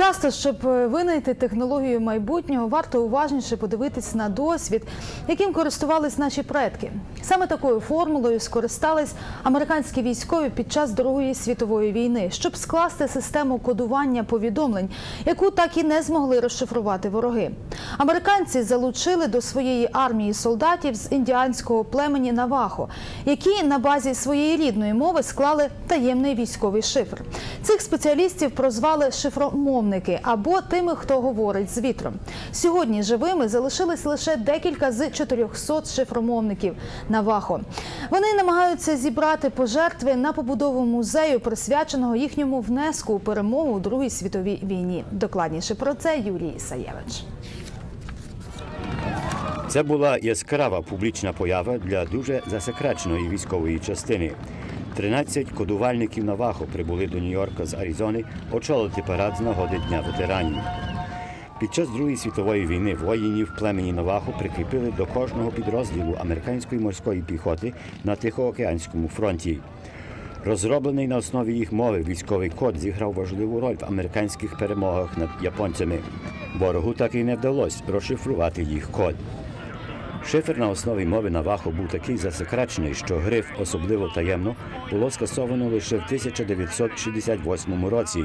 Часто, щоб е, винайти технологію майбутнього, варто уважніше подивитись на досвід, яким користувались наші предки. Саме такою формулою скористались американські військові під час Другої світової війни, щоб скласти систему кодування повідомлень, яку так і не змогли розшифрувати вороги. Американці залучили до своєї армії солдатів з індіанського племені Навахо, які на базі своєї рідної мови склали таємний військовий шифр. Цих спеціалістів прозвали шифромовники або тими, хто говорить з вітром. Сьогодні живими залишились лише декілька з 400 шифромовників Навахо. Вони намагаються зібрати пожертви на побудову музею, присвяченого їхньому внеску у перемогу у Другій світовій війні. Докладніше про це Юрій Ісаєвич. Це була яскрава публічна поява для дуже засекреченої військової частини. 13 кодувальників Навахо прибули до Нью-Йорка з Аризони очолити парад з нагоди Дня ветеранів. Під час Другої світової війни воїнів племені Навахо прикріпили до кожного підрозділу американської морської піхоти на Тихоокеанському фронті. Розроблений на основі їх мови військовий код зіграв важливу роль в американських перемогах над японцями. Ворогу так і не вдалося розшифрувати їх код. Шифр на основі мови Навахо був такий засекречений, що гриф особливо таємно було скасовано лише в 1968 році.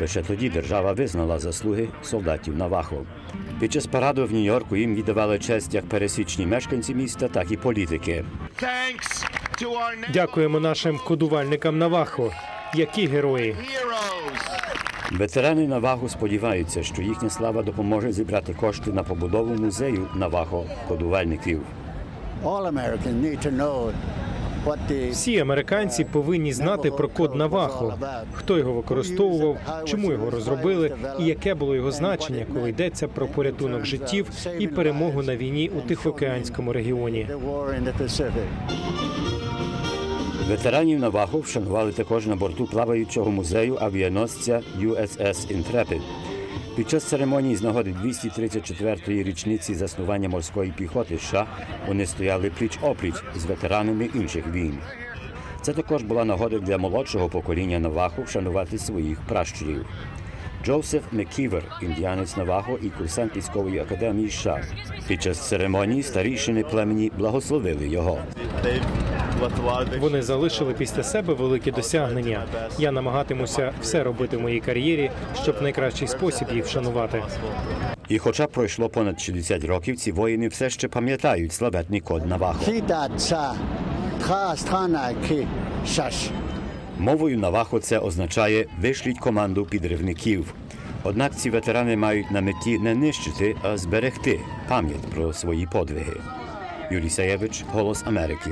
Лише тоді держава визнала заслуги солдатів Навахо. Під час параду в Нью-Йорку їм віддавали честь як пересічні мешканці міста, так і політики. Дякуємо нашим кодувальникам Навахо. Які герої! Ветерани Навахо сподіваються, що їхня слава допоможе зібрати кошти на побудову музею Навахо кодувальників. all Americans need to know what the Всі американці повинні знати про код Навахо, хто його використовував, чому його розробили і яке було його значення, коли йдеться про порятунок життів і перемогу на війні у Тихоокеанському регіоні. Ветеранів Навахо вшанували також на борту плаваючого музею авіаносця USS Intrepid. Під час церемонії з нагоди 234-ї річниці заснування морської піхоти США вони стояли пліч-опліч з ветеранами інших війн. Це також була нагода для молодшого покоління Навахо вшанувати своїх пращурів. Джозеф Меківер, індіанець Навахо і курсант військової академії США. Під час церемонії старішини племені благословили його. Вони залишили після себе великі досягнення. Я намагатимуся все робити в моїй кар'єрі, щоб в найкращий спосіб їх вшанувати. І хоча пройшло понад 60 років, ці воїни все ще пам'ятають славетний код Навахо. Мовою Навахо це означає вишліть команду підривників. Однак ці ветерани мають на меті не нищити, а зберегти пам'ять про свої подвиги. Юрій Саєвич, Голос Америки.